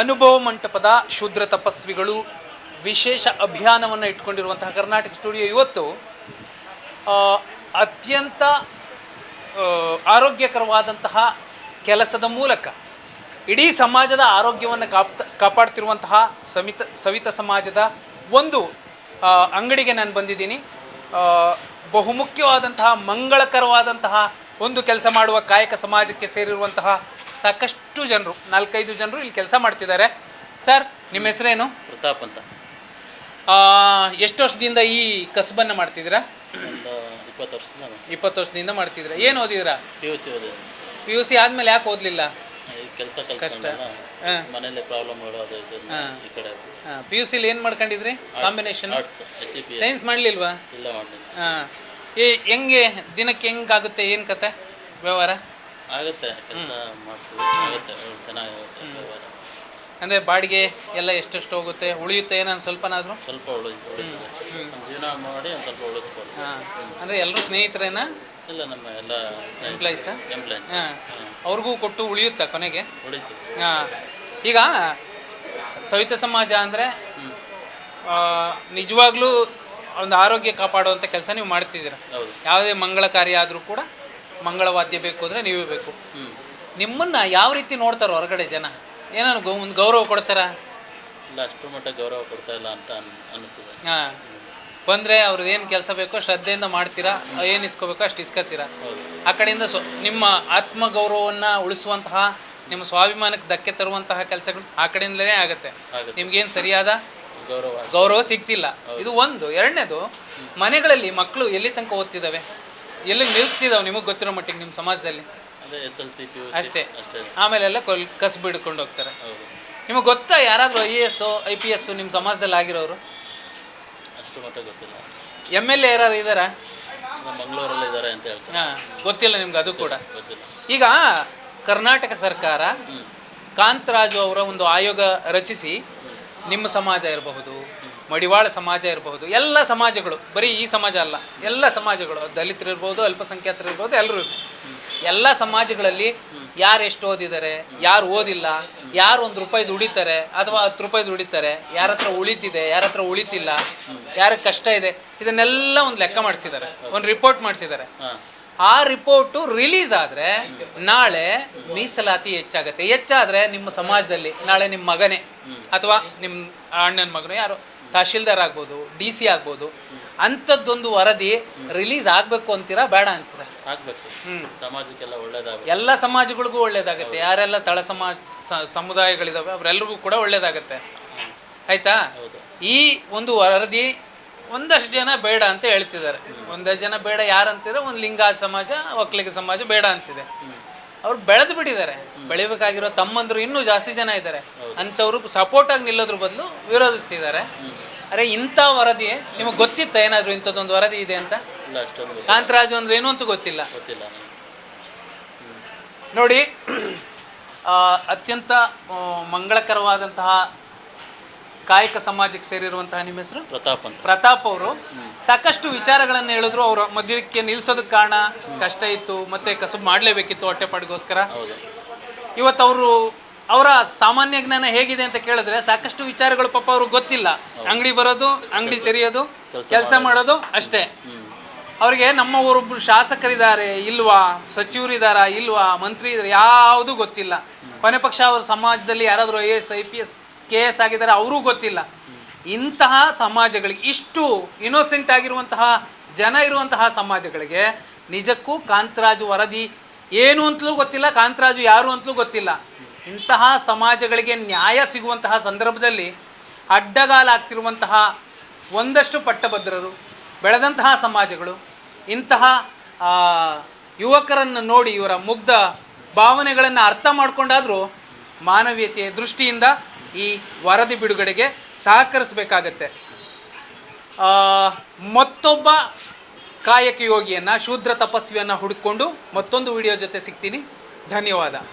ಅನುಭವ ಮಂಟಪದ ಶೂದ್ರ ತಪಸ್ವಿಗಳು ವಿಶೇಷ ಅಭಿಯಾನವನ್ನು ಇಟ್ಕೊಂಡಿರುವಂತಹ ಕರ್ನಾಟಕ ಸ್ಟುಡಿಯೋ ಇವತ್ತು ಅತ್ಯಂತ ಆರೋಗ್ಯಕರವಾದಂತಹ ಕೆಲಸದ ಮೂಲಕ ಇಡೀ ಸಮಾಜದ ಆರೋಗ್ಯವನ್ನು ಕಾಪ್ತ, ಕಾಪಾಡ್ತಿರುವಂತಹ ಸಮಿತ, ಸವಿತ ಸಮಾಜದ ಒಂದು ಅಂಗಡಿಗೆ ನಾನು ಬಂದಿದ್ದೀನಿ. ಬಹುಮುಖ್ಯವಾದಂತಹ, ಮಂಗಳಕರವಾದಂತಹ ಒಂದು ಕೆಲಸ ಮಾಡುವ ಕಾಯಕ ಸಮಾಜಕ್ಕೆ ಸೇರಿರುವಂತಹ ಸಾಕಷ್ಟು ಜನರು ನಾಲ್ಕೈದು ಜನರು ಇಲ್ಲಿ ಕೆಲಸ ಮಾಡ್ತಿದ್ದಾರೆ. ಸರ್ ನಿಮ್ಮ ಹೆಸರೇನು? ಪ್ರತಾಪ್ ಅಂತ. ಎಷ್ಟು ವರ್ಷದಿಂದ ಈ ಕಸಬನ್ನು ಮಾಡ್ತಿದ್ದೀರಾ? ಒಂದು ಇಪ್ಪತ್ತು ವರ್ಷದಿಂದ ಇಪ್ಪತ್ತು ವರ್ಷದಿಂದ ಮಾಡ್ತಿದ್ದೀರಾ. ಏನು ಓದಿದ್ರಾ ಪಿ ಯು ಸಿ ಓದಿದೆ ಪಿ ಯು ಸಿ ಆದಮೇಲೆ ಯಾಕೆ ಓದಲಿಲ್ಲ? ಕೆಲಸ ಕಷ್ಟ. ಹಾಂ. ಮನೇಲಿ ಪ್ರಾಬ್ಲಮ್ಗಳು ಅದು ಇದು ಈ ಕಡೆ. ಪಿ ಯು ಸಿಲಿ ಏನು ಮಾಡ್ಕೊಂಡಿದ್ರಿ? Combination arts H E P science ಮಾಡಲಿಲ್ವಾ? ಇಲ್ಲ ಮಾಡಲಿಲ್ಲ. ಹಾಂ. ಏ ಹೆಂಗೆ ದಿನಕ್ಕೆ ಹೆಂಗಾಗುತ್ತೆ? ಏನು ಕತೆ? ವ್ಯವಹಾರ? ಆಗುತ್ತೆ ಕೆಲಸ ಮಾಡ್ತೀವಿ ಆಗುತ್ತೆ ಒಳ್ಳೆ ಚೆನ್ನಾಗಾಗುತ್ತೆ ವ್ಯವಹಾರ. ಅಂದರೆ ಬಾಡಿಗೆ ಎಲ್ಲ ಎಷ್ಟೆಷ್ಟು ಹೋಗುತ್ತೆ ಉಳಿಯುತ್ತೆ ಏನೋ ಸ್ವಲ್ಪನಾದರೂ? ಸ್ವಲ್ಪ ಉಳಿ ಉಳಿತದೆ. ನಮ್ಮ ಜೀವನ ಮಾಡಿ ಒಂದು ಸ್ವಲ್ಪ ಉಳಿಸ್ಬೋದು. ಹಾಂ. ಅಂದರೆ ಎಲ್ಲರೂ ಸ್ನೇಹಿತರೇನಾ? ಇಲ್ಲ ನಮ್ಮ ಎಲ್ಲ ಸ್ನೇಹಿತರು. ಎಂಪ್ಲಾಯ್ಸಾ ಎಂಪ್ಲಾಯ್ಸ್ ಹಾಂ. ಅವ್ರಿಗೂ ಕೊಟ್ಟು ಉಳಿಯುತ್ತಾ ಕೊನೆಗೆ? ಹಾಂ. ಈಗ ಸವಿತ ಸಮಾಜ ಅಂದರೆ ನಿಜವಾಗ್ಲೂ ಒಂದು ಆರೋಗ್ಯ ಕಾಪಾಡುವಂಥ ಕೆಲಸ ನೀವು ಮಾಡ್ತಿದ್ದೀರ? ಹೌದು. ಯಾವುದೇ ಮಂಗಳ ಕಾರ್ಯ ಆದರೂ ಕೂಡ ಮಂಗಳವಾದ್ಯ ಬೇಕು ಅಂದರೆ ನೀವೇ ಬೇಕು. ನಿಮ್ಮನ್ನು ಯಾವ ರೀತಿ ನೋಡ್ತಾರೋ ಹೊರಗಡೆ ಜನ? ಏನಾನು ಗೌ ಒಂದು ಗೌರವ ಕೊಡ್ತಾರ? ಇಲ್ಲ ಅಷ್ಟು ಮಟ್ಟ ಗೌರವ ಕೊಡ್ತಾ ಇಲ್ಲ ಅಂತ ಅನ್ ಅನಿಸ್ತದೆ ಹಾಂ. ಬಂದರೆ ಅವ್ರದ್ದು ಏನು ಕೆಲಸ ಬೇಕೋ ಶ್ರದ್ಧೆಯಿಂದ ಮಾಡ್ತೀರಾ? ಏನು ಇಸ್ಕೋಬೇಕೋ ಅಷ್ಟು ಇಸ್ಕೋತೀರಾ ಆ ಕಡೆಯಿಂದ ಸ್ವ ನಿಮ್ಮ ಆತ್ಮಗೌರವವನ್ನು ಉಳಿಸುವಂತಹ ನಿಮ್ಮ ಸ್ವಾಭಿಮಾನಕ್ಕೆ ಧಕ್ಕೆ ತರುವಂತಹ ಕೆಲಸಗಳು ಆ ಕಡೆಯಿಂದಲೇ ಆಗುತ್ತೆ. ಆಗುತ್ತೆ. ನಿಮ್ಗೇನು ಸರಿಯಾದ? ಗೌರವ. ಗೌರವ ಸಿಗ್ತಿಲ್ಲ. ಇದು ಒಂದು. ಎರಡನೇದು ಮನೆಗಳಲ್ಲಿ ಮಕ್ಕಳು ಎಲ್ಲಿ ತನಕ ಓದ್ತಿದ್ದಾವೆ ಎಲ್ಲಿ ನಿಲ್ಲಿಸ್ತಿದ್ದಾವೆ ನಿಮಗೆ ಗೊತ್ತಿರೋ ಮಟ್ಟಿಗೆ ನಿಮ್ಮ ಸಮಾಜದಲ್ಲಿ? ಅದೇ ಎಸ್ ಎಲ್ ಸಿ ಪಿ ಅಷ್ಟೇ. ಅಷ್ಟೇ. ಆಮೇಲೆಲ್ಲ ಕೊಲ್ ಕಸ್ ಬಿಡ್ಕೊಂಡು ಹೋಗ್ತಾರೆ. ಹೌದು. ನಿಮಗೆ ಗೊತ್ತಾ ಯಾರಾದರೂ I A S I P S ನಿಮ್ಮ ಸಮಾಜದಲ್ಲಿ ಆಗಿರೋರು? ಅಷ್ಟು ಮಟ್ಟ ಗೊತ್ತಿಲ್ಲ. ಎಂ ಎಲ್ ಎ ಯಾರು ಇದ್ದಾರಾ ನಮ್ಮ ಮಂಗಳೂರಲ್ಲಿ ಇದ್ದಾರೆ ಅಂತ ಹೇಳ್ತಾರೆ. ಹಾಂ ಗೊತ್ತಿಲ್ಲ ನಿಮ್ಗೆ ಅದು ಕೂಡ. ಗೊತ್ತಿಲ್ಲ ಈಗ ಕರ್ನಾಟಕ ಸರ್ಕಾರ ಕಾಂತರಾಜು ಅವರ ಒಂದು ಆಯೋಗ ರಚಿಸಿ ನಿಮ್ಮ ಸಮಾಜ ಇರಬಹುದು. ಮಡಿವಾಳ ಸಮಾಜ ಇರಬಹುದು ಎಲ್ಲ ಸಮಾಜಗಳು ಬರೀ ಈ ಸಮಾಜ ಅಲ್ಲ ಎಲ್ಲ ಸಮಾಜಗಳು ದಲಿತರು ಇರ್ಬೋದು ಅಲ್ಪಸಂಖ್ಯಾತರು ಇರ್ಬೋದು ಎಲ್ಲರೂ ಎಲ್ಲ ಸಮಾಜಗಳಲ್ಲಿ ಯಾರು ಎಷ್ಟು ಓದಿದ್ದಾರೆ ಯಾರು ಓದಿಲ್ಲ ಯಾರು ಒಂದು ರೂಪಾಯಿ ದುಡಿತಾರೆ ಅಥವಾ ಹತ್ತು ರೂಪಾಯಿ ದುಡಿತಾರೆ ಯಾರ ಹತ್ರ ಉಳಿತಿದೆ ಯಾರ ಹತ್ರ ಉಳಿತಿಲ್ಲ ಯಾರ ಕಷ್ಟ ಇದೆ ಇದನ್ನೆಲ್ಲ ಒಂದು ಲೆಕ್ಕ ಮಾಡಿಸಿದ್ದಾರೆ ಒಂದು ರಿಪೋರ್ಟ್ ಮಾಡಿಸಿದ್ದಾರೆ ಆ ರಿಪೋರ್ಟು ರಿಲೀಸ್ ಆದರೆ ನಾಳೆ ಮೀಸಲಾತಿ ಹೆಚ್ಚಾಗುತ್ತೆ. ಹೆಚ್ಚಾದರೆ ನಿಮ್ಮ ಸಮಾಜದಲ್ಲಿ ನಾಳೆ ನಿಮ್ಮ ಮಗನೇ ಅಥವಾ ನಿಮ್ಮ ಅಣ್ಣನ ಮಗನೇ ಯಾರು ತಹಶೀಲ್ದಾರ್ ಆಗ್ಬೋದು ಡಿ ಸಿ ಆಗ್ಬೋದು ಅಂಥದ್ದೊಂದು ವರದಿ ರಿಲೀಸ್ ಆಗಬೇಕು ಅಂತೀರಾ ಬೇಡ ಅಂತೀರಾ? ಆಗ್ಬೇಕು. ಸಮಾಜಕ್ಕೆಲ್ಲ ಒಳ್ಳೇದಾಗ ಎಲ್ಲ ಸಮಾಜಗಳಿಗೂ ಒಳ್ಳೇದಾಗುತ್ತೆ. ಯಾರೆಲ್ಲ ತಳ ಸಮಾಜ ಸಮುದಾಯಗಳಿದಾವೆ ಅವರೆಲ್ಲರಿಗೂ ಕೂಡ ಒಳ್ಳೇದಾಗುತ್ತೆ. ಆಯ್ತಾ? ಈ ಒಂದು ವರದಿ ಒಂದಷ್ಟು ಜನ ಬೇಡ ಅಂತ ಹೇಳ್ತಿದ್ದಾರೆ. ಒಂದಷ್ಟು ಜನ ಬೇಡ ಯಾರಂತಿದ್ರೆ ಒಂದು ಲಿಂಗ ಸಮಾಜ ಒಕ್ಕಲಿಗ ಸಮಾಜ ಬೇಡ ಅಂತಿದೆ. ಅವ್ರು ಬೆಳೆದು ಬಿಟ್ಟಿದ್ದಾರೆ. ಬೆಳಿಬೇಕಾಗಿರೋ ತಮ್ಮಂದ್ರು ಇನ್ನೂ ಜಾಸ್ತಿ ಜನ ಇದ್ದಾರೆ. ಅಂಥವ್ರು ಸಪೋರ್ಟ್ ಆಗಿ ನಿಲ್ಲೋದ್ರ ಬದಲು ವಿರೋಧಿಸ್ತಿದ್ದಾರೆ. ಅರೆ ಇಂಥ ವರದಿ ನಿಮಗೆ ಗೊತ್ತಿತ್ತ ಏನಾದರೂ ಇಂಥದ್ದೊಂದು ವರದಿ ಇದೆ ಅಂತ? ಇಲ್ಲ ಅಷ್ಟೊಂದು. ಕಾಂತರಾಜು ಅಂದ್ರೆ ಏನು ಅಂತೂ ಗೊತ್ತಿಲ್ಲ. ಗೊತ್ತಿಲ್ಲ. ನೋಡಿ ಅತ್ಯಂತ ಮಂಗಳಕರವಾದಂತಹ ಕಾಯಕ ಸಮಾಜಕ್ಕೆ ಸೇರಿರುವಂತಹ ನಿಮ್ಮ ಹೆಸರು? ಪ್ರತಾಪ್ ಅಂತ. ಪ್ರತಾಪ್ ಅವರು. ಸಾಕಷ್ಟು ವಿಚಾರಗಳನ್ನು ಹೇಳಿದ್ರು. ಅವರು ಮಧ್ಯಕ್ಕೆ ನಿಲ್ಸೋದಕ್ಕೆ ಕಾರಣ ಕಷ್ಟ ಇತ್ತು. ಮತ್ತೆ ಕಸಬು ಮಾಡಲೇಬೇಕಿತ್ತು ಹೊಟ್ಟೆಪಾಡಿಗೋಸ್ಕರ ಇವತ್ತು ಅವರು ಅವರ ಸಾಮಾನ್ಯ ಜ್ಞಾನ ಹೇಗಿದೆ ಅಂತ ಕೇಳಿದ್ರೆ ಸಾಕಷ್ಟು ವಿಚಾರಗಳು ಪಾಪ ಅವ್ರಿಗೆ ಗೊತ್ತಿಲ್ಲ. ಅಂಗಡಿ ಬರೋದು ಅಂಗಡಿ ತೆರೆಯೋದು ಕೆಲಸ ಮಾಡೋದು. ಅಷ್ಟೇ. ಅವ್ರಿಗೆ ನಮ್ಮ ಊರೊಬ್ರು ಶಾಸಕರಿದ್ದಾರೆ ಇಲ್ವಾ? ಸಚಿವರಿದ್ದಾರಾ ಇಲ್ವಾ? ಮಂತ್ರಿ ಇದ್ದಾರೆ ಯಾವುದೂ ಗೊತ್ತಿಲ್ಲ. ಕೊನೆ ಪಕ್ಷ ಅವ್ರ ಸಮಾಜದಲ್ಲಿ ಯಾರಾದರೂ I S I P S K S ಆಗಿದ್ದಾರೆ ಅವರೂ ಗೊತ್ತಿಲ್ಲ. ಇಂತಹ ಸಮಾಜಗಳಿಗೆ, ಇಷ್ಟು ಇನ್ನೋಸೆಂಟ್ ಆಗಿರುವಂತಹ ಜನ ಇರುವಂತಹ ಸಮಾಜಗಳಿಗೆ ನಿಜಕ್ಕೂ ಕಾಂತರಾಜು ವರದಿ ಏನು ಅಂತಲೂ ಗೊತ್ತಿಲ್ಲ, ಕಾಂತರಾಜು ಯಾರು ಅಂತಲೂ ಗೊತ್ತಿಲ್ಲ. ಇಂತಹ ಸಮಾಜಗಳಿಗೆ ನ್ಯಾಯ ಸಿಗುವಂತಹ ಸಂದರ್ಭದಲ್ಲಿ ಅಡ್ಡಗಾಲಾಗ್ತಿರುವಂತಹ ಒಂದಷ್ಟು ಪಟ್ಟಭದ್ರರು, ಬೆಳೆದಂತಹ ಸಮಾಜಗಳು, ಇಂತಹ ಯುವಕರನ್ನು ನೋಡಿ ಇವರ ಮುಗ್ಧ ಭಾವನೆಗಳನ್ನು ಅರ್ಥ ಮಾಡಿಕೊಂಡಾದರೂ ಮಾನವೀಯತೆಯ ದೃಷ್ಟಿಯಿಂದ ಈ ವರದಿ ಬಿಡುಗಡೆಗೆ ಸಹಕರಿಸಬೇಕಾಗತ್ತೆ. ಮತ್ತೊಬ್ಬ ಕಾಯಕ ಯೋಗಿಯನ್ನು ಶೂದ್ರ ತಪಸ್ವಿಯನ್ನು ಹುಡುಕೊಂಡು ಮತ್ತೊಂದು ವಿಡಿಯೋ ಜೊತೆ ಸಿಗ್ತೀನಿ. ಧನ್ಯವಾದ.